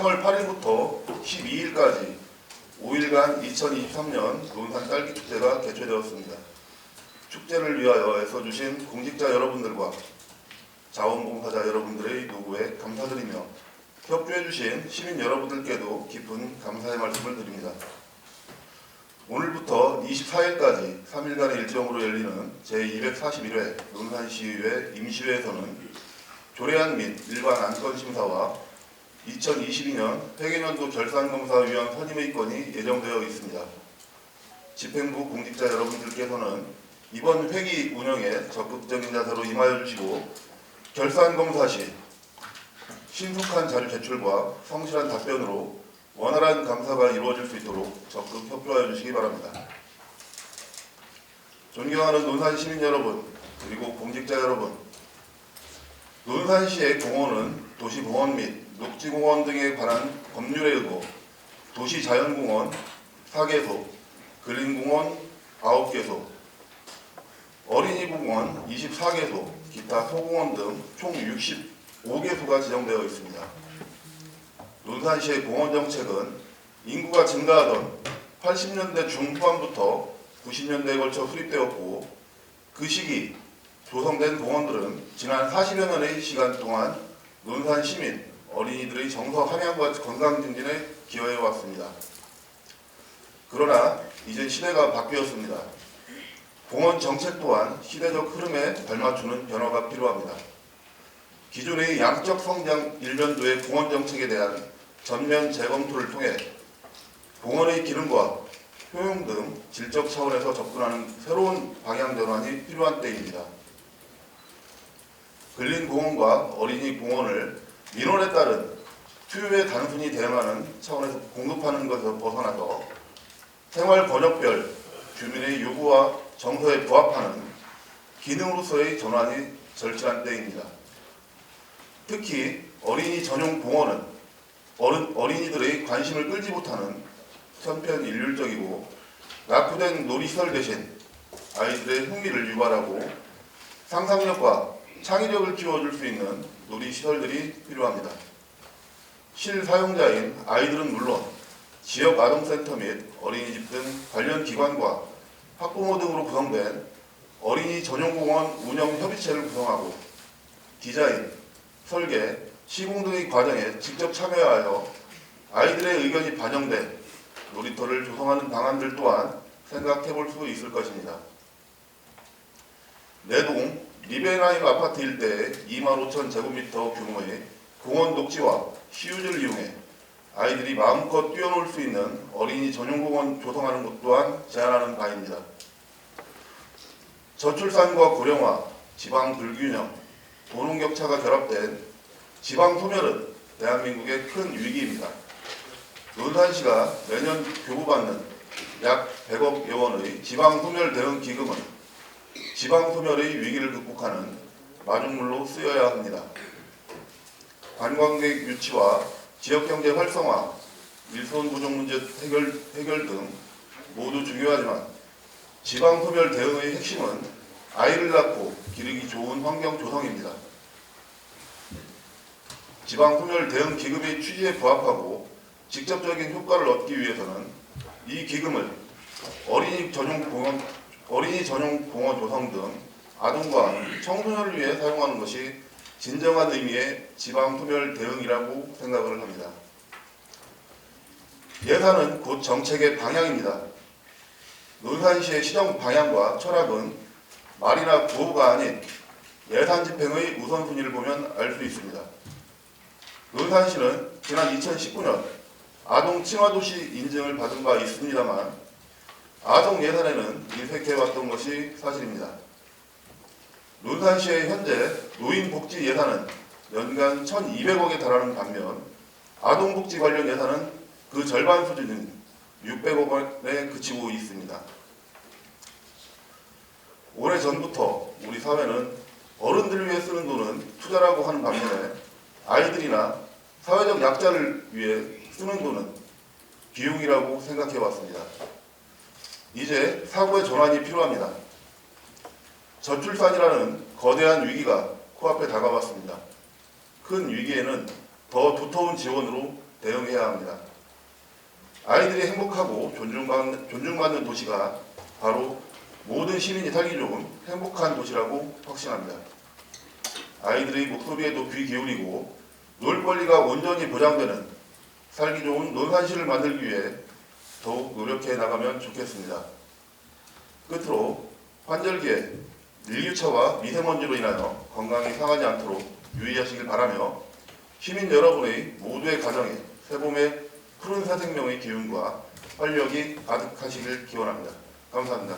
3월 8일부터 12일까지 5일간 2023년 논산 딸기 축제가 개최되었습니다. 축제를 위하여 애써주신 공직자 여러분들과 자원봉사자 여러분들의 노고에 감사드리며 협조해주신 시민 여러분들께도 깊은 감사의 말씀을 드립니다. 오늘부터 24일까지 3일간의 일정으로 열리는 제241회 논산시의회 임시회에서는 조례안 및 일반 안건 심사와 2022년 회계년도 결산검사위원 선임의 건이 예정되어 있습니다. 집행부 공직자 여러분들께서는 이번 회기 운영에 적극적인 자세로 임하여 주시고 결산검사 시 신속한 자료 제출과 성실한 답변으로 원활한 감사가 이루어질 수 있도록 적극 협조하여 주시기 바랍니다. 존경하는 논산 시민 여러분 그리고 공직자 여러분 논산시의 공원은 도시공원 및 녹지공원 등에 관한 법률에 의거 도시자연공원 4개소, 그린공원 9개소, 어린이공원 24개소, 기타 소공원 등 총 65개소가 지정되어 있습니다. 논산시의 공원 정책은 인구가 증가하던 80년대 중후반부터 90년대에 걸쳐 수립되었고 그 시기 조성된 공원들은 지난 40여 년의 시간 동안 논산 시민, 어린이들의 정서 함양과 건강 증진에 기여해 왔습니다. 그러나 이제 시대가 바뀌었습니다. 공원 정책 또한 시대적 흐름에 발맞추는 변화가 필요합니다. 기존의 양적 성장 일변도의 공원 정책에 대한 전면 재검토를 통해 공원의 기능과 효용 등 질적 차원에서 접근하는 새로운 방향 전환이 필요한 때입니다. 근린공원과 어린이공원을 민원에 따른 투유에 단순히 대응하는 차원에서 공급하는 것에서 벗어나서 생활 번역별 주민의 요구와 정서에 부합하는 기능으로서의 전환이 절실한 때입니다. 특히 어린이 전용 공원은 어른, 어린이들의 관심을 끌지 못하는 천편일률적이고 낙후된 놀이시설 대신 아이들의 흥미를 유발하고 상상력과 창의력을 키워줄 수 있는 놀이 시설들이 필요합니다. 실사용자인 아이들은 물론 지역 아동센터 및 어린이집 등 관련 기관과 학부모 등으로 구성된 어린이 전용공원 운영 협의체를 구성하고 디자인, 설계, 시공 등의 과정에 직접 참여하여 아이들의 의견이 반영된 놀이터를 조성하는 방안들 또한 생각해 볼 수 있을 것입니다. 내동 리베라임 아파트 일대에 2만 5천 제곱미터 규모의 공원 녹지와 시유지를 이용해 아이들이 마음껏 뛰어놀 수 있는 어린이 전용 공원 조성하는 것 또한 제안하는 바입니다. 저출산과 고령화, 지방 불균형, 도농 격차가 결합된 지방 소멸은 대한민국의 큰 위기입니다. 논산시가 매년 교부받는 약 100억 여원의 지방 소멸 대응 기금은 지방 소멸의 위기를 극복하는 마중물로 쓰여야 합니다. 관광객 유치와 지역경제 활성화, 일손 부족 문제 해결, 해결 등 모두 중요하지만 지방 소멸 대응의 핵심은 아이를 낳고 기르기 좋은 환경 조성입니다. 지방 소멸 대응 기금의 취지에 부합하고 직접적인 효과를 얻기 위해서는 이 기금을 어린이 전용 공원 어린이 전용 공원 조성 등 아동과 청소년을 위해 사용하는 것이 진정한 의미의 지방 소멸 대응이라고 생각을 합니다. 예산은 곧 정책의 방향입니다. 논산시의 시정 방향과 철학은 말이나 구호가 아닌 예산 집행의 우선순위를 보면 알 수 있습니다. 논산시는 지난 2019년 아동 친화도시 인증을 받은 바 있습니다만 아동 예산에는 인색해왔던 것이 사실입니다. 논산시의 현재 노인복지 예산은 연간 1,200억에 달하는 반면 아동복지 관련 예산은 그 절반 수준인 600억 원에 그치고 있습니다. 오래전부터 우리 사회는 어른들을 위해 쓰는 돈은 투자라고 하는 반면에 아이들이나 사회적 약자를 위해 쓰는 돈은 비용이라고 생각해 왔습니다. 이제 사고의 전환이 필요합니다. 저출산이라는 거대한 위기가 코앞에 다가왔습니다. 큰 위기에는 더 두터운 지원으로 대응해야 합니다. 아이들이 행복하고 존중받는, 존중받는 도시가 바로 모든 시민이 살기 좋은 행복한 도시라고 확신합니다. 아이들의 목소리에도 귀 기울이고 놀 권리가 온전히 보장되는 살기 좋은 논산시를 만들기 위해 더욱 노력해 나가면 좋겠습니다. 끝으로 환절기에 일교차와 미세먼지로 인하여 건강이 상하지 않도록 유의하시길 바라며 시민 여러분의 모두의 가정에 새봄의 푸른 새 생명의 기운과 활력이 가득하시길 기원합니다. 감사합니다.